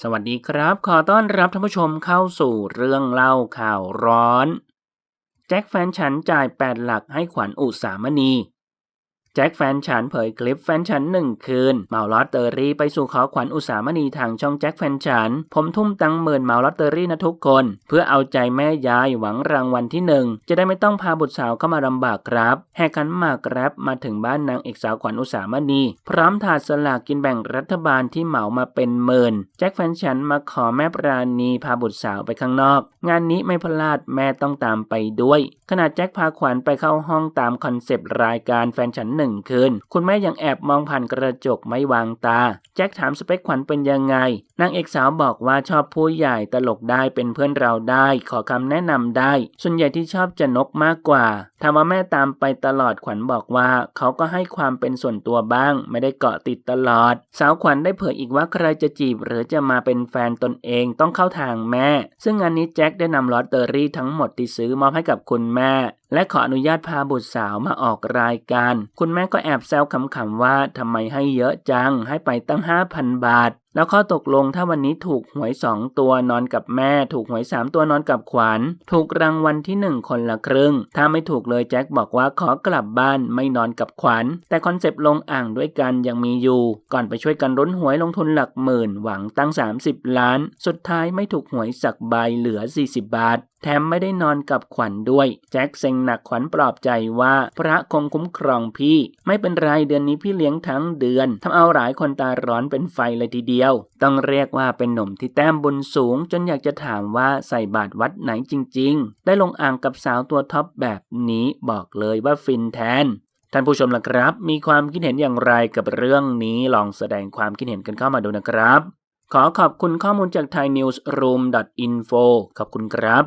สวัสดีครับ ขอต้อนรับท่านผู้ชมเข้าสู่เรื่องเล่าข่าวร้อน แจ็คแฟนฉันจ่าย 8 หลักให้ขวัญอุสามณี จ็คแฟนฉันเผยคลิปแฟนฉันหนึ่งคืนเมาลอตเตอรี่ไปสู่ขอขวัญอุสามณีทางช่องแจ็คแฟนฉัน ผมทุ่มตังหมื่นเมาลอตเตอรี่นะทุกคน เพื่อเอาใจแม่ยายหวังรางวัลที่หนึ่งจะได้ไม่ต้องพาบุตรสาวเข้ามาลำบากครับแหกขันหมากแร็บมาถึงบ้านนางเอกสาวขวัญอุสามณี พร้อมถาดสลากกินแบ่งรัฐบาลที่เหมามาเป็นหมื่นแจ็คแฟนฉันมาขอแม่ปราณีพาบุตรสาวไปข้างนอก งานนี้ไม่พลาดแม่ต้องตามไปด้วยขณะแจ็คพาขวัญไปเข้าห้องตามคอนเซปต์รายการแฟนฉันหนึ่งคืน คุณแม่ยังแอบมองผ่านกระจกไม่วางตา แจ็คถามสเปคขวัญเป็นยังไง นางเอกสาวบอกว่าชอบผู้ใหญ่ตลกได้เป็นเพื่อนเราได้ ขอคำแนะนำได้ ส่วนใหญ่ที่ชอบจะนกมากกว่าถามว่าแม่ตามไปตลอดขวัญบอกว่า เขาก็ให้ความเป็นส่วนตัวบ้าง ไม่ได้เกาะติดตลอด สาวขวัญได้เผยอีกว่าใครจะจีบ หรือจะมาเป็นแฟนตนเองต้องเข้าทางแม่ ซึ่งงานนี้แจ็คได้นำลอตเตอรี่ทั้งหมดที่ซื้อมอบให้กับคุณแม่ และขออนุญาตพาบุตรสาวมาออกรายการ คุณแม่ก็แอบแซวขำๆว่าทำไมให้เยอะจังให้ไปตั้ง 5,000 บาท แล้วข้อตกลงถ้าวันนี้ถูกหวย2ตัวนอนกับแม่ ถูกหวย3ตัวนอนกับขวัญ ถูกรางวัลที่1คนละครึ่ง ถ้าไม่ถูกเลยแจ็คบอกว่าขอกลับบ้านไม่นอนกับขวัญ แต่คอนเซปต์ลงอ่างด้วยกันยังมีอยู่ ก่อนไปช่วยกันรุ้นหวยลงทุนหลักหมื่นหวังตั้ง 30 ล้าน สุดท้ายไม่ถูกหวยสักใบเหลือ 40 บาทแถมไม่ได้นอนกับขวัญด้วย แจ็คเซ็งหนักขวัญปลอบใจว่า พระคงคุ้มครองพี่ ไม่เป็นไรเดือนนี้พี่เลี้ยงทั้งเดือนทำเอาหลายคนตาร้อนเป็นไฟเลยทีเดียวยว ต้องเรียกว่าเป็นหนุ่มที่แต้มบุญสูง จนอยากจะถามว่าใส่บาตรวัดไหนจริง ๆ ได้ลงอ่างกับสาวตัวท็อปแบบนี้บอกเลยว่าฟินแทนท่านผู้ชมล่ะครับ มีความคิดเห็นอย่างไรกับเรื่องนี้ลองแสดงความคิดเห็นกันเข้ามาดูนะครับ ขอขอบคุณข้อมูลจาก thainewsroom.info ขอบคุณครับ